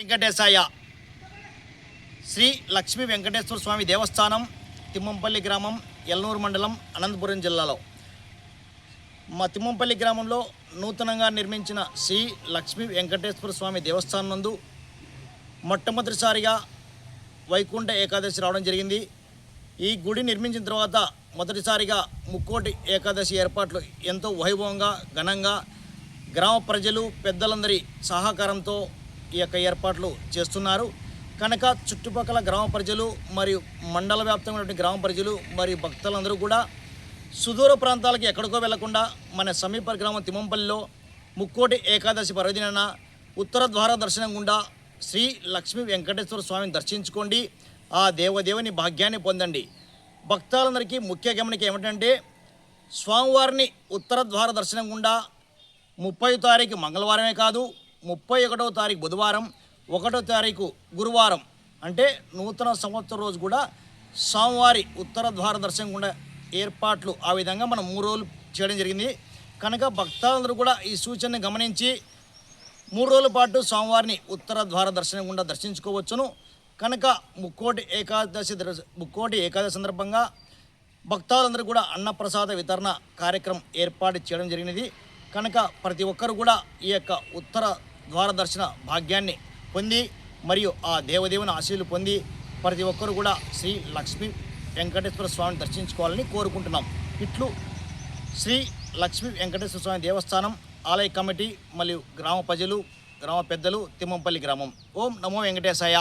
వెంకటేశాయ. శ్రీ లక్ష్మీ వెంకటేశ్వర స్వామి దేవస్థానం తిమ్మంపల్లి గ్రామం ఎల్నూరు మండలం అనంతపురం జిల్లాలో. మా తిమ్మంపల్లి గ్రామంలో నూతనంగా నిర్మించిన శ్రీ లక్ష్మీ వెంకటేశ్వర స్వామి దేవస్థానం నందు మొట్టమొదటిసారిగా వైకుంఠ ఏకాదశి రావడం జరిగింది. ఈ గుడి నిర్మించిన తర్వాత మొదటిసారిగా ముక్కోటి ఏకాదశి ఏర్పాట్లు ఎంతో వైభవంగా ఘనంగా గ్రామ ప్రజలు పెద్దలందరి సహకారంతో ఈ యొక్క ఏర్పాట్లు చేస్తున్నారు. కనుక చుట్టుపక్కల గ్రామ ప్రజలు మరియు మండల వ్యాప్తంగా ఉన్నటువంటి గ్రామ ప్రజలు మరియు భక్తులందరూ కూడా సుదూర ప్రాంతాలకు ఎక్కడికో వెళ్ళకుండా మన సమీప గ్రామం తిమ్మంపల్లిలో ముక్కోటి ఏకాదశి పర్వదినాన ఉత్తర ద్వార దర్శనం గుండా శ్రీ లక్ష్మీ వెంకటేశ్వర స్వామిని దర్శించుకోండి. ఆ దేవదేవుని భాగ్యాన్ని పొందండి. భక్తాలందరికీ ముఖ్య గమనిక ఏమిటంటే స్వామివారిని ఉత్తర ద్వార దర్శనం గుండా ముప్పై తారీఖు మంగళవారమే కాదు ముప్పై ఒకటవ తారీఖు బుధవారం ఒకటో తారీఖు గురువారం అంటే నూతన సంవత్సరం రోజు కూడా స్వామివారి ఉత్తర ద్వార దర్శనం గుండా ఏర్పాట్లు ఆ విధంగా మనం మూడు రోజులు చేయడం జరిగింది. కనుక భక్తాలందరూ కూడా ఈ సూచనని గమనించి మూడు రోజుల పాటు స్వామివారిని ఉత్తర ద్వార దర్శనం గుండా దర్శించుకోవచ్చును. కనుక ముక్కోటి ఏకాదశి దర్శ- ముక్కోటి ఏకాదశి సందర్భంగా భక్తాలందరూ కూడా అన్నప్రసాద వితరణ కార్యక్రమం ఏర్పాటు చేయడం జరిగినది. కనుక ప్రతి ఒక్కరు కూడా ఈ యొక్క ఉత్తర ద్వార దర్శన భాగ్యాన్ని పొంది మరియు ఆ దేవదేవుని ఆశీలు పొంది ప్రతి ఒక్కరు కూడా శ్రీ లక్ష్మీ వెంకటేశ్వర స్వామిని దర్శించుకోవాలని కోరుకుంటున్నాం. ఇట్లు శ్రీ లక్ష్మీ వెంకటేశ్వర స్వామి దేవస్థానం ఆలయ కమిటీ మరియు గ్రామ ప్రజలు గ్రామ పెద్దలు తిమ్మంపల్లి గ్రామం. ఓం నమో వెంకటేశాయ.